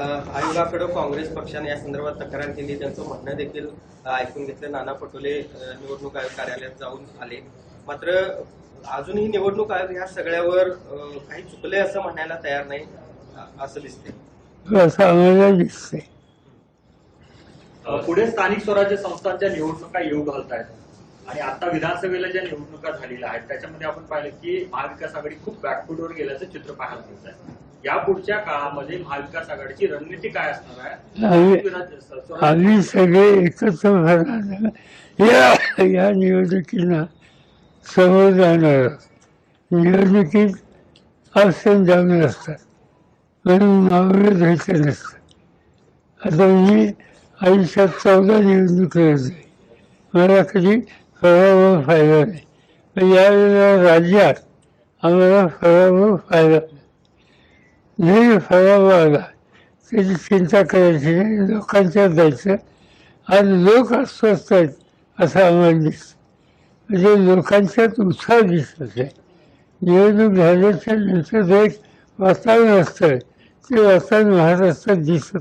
आयोगाकडे काँग्रेस पक्षाने या संदर्भात तक्रार केली. त्यांचं म्हणणं देखील ऐकून घेतलं. नाना पटोले निवडणूक आयोग कार्यालयात जाऊन आले. मात्र अजूनही निवडणूक आयोग ह्या सगळ्यावर काही चुकले असं म्हणायला तयार नाही असं दिसते अ, पुढे स्थानिक स्वराज्य संस्थांच्या निवडणुका येऊ घालत आहेत आणि आता विधानसभेला ज्या निवडणुका झालेल्या आहेत त्याच्यामध्ये आपण पाहिलं की महाविकास आघाडी खूप बॅकफुटवर गेल्याचं चित्र पाहायला मिळत आहे या पुढच्या काळामध्ये महाविकास आघाडीची रणनीती काय असणार आहे? आम्ही- सगळे एकत्र या या निवडणुकीला समोर जाणार. निवडणुकीत ऑप्शन जाऊन असतात. म्हणून नावं घ्यायचं नसतं. आता मी आयुष्यात चौदा निवडणूक लढली मला कधी फळावर फायदा नाही या यावेळेला राज्यात आम्हाला फळावर फायदा नाही. जरी आला त्याची चिंता करायची नाही द्यायचं आणि लोक अस्वस्थ आहेत असं आम्हाला दिसतं म्हणजे लोकांच्यात उत्साह दिसत आहे निवडणूक झाल्याच्यानंतर जे वातावरण असतं ते वातावरण महाराष्ट्रात दिसत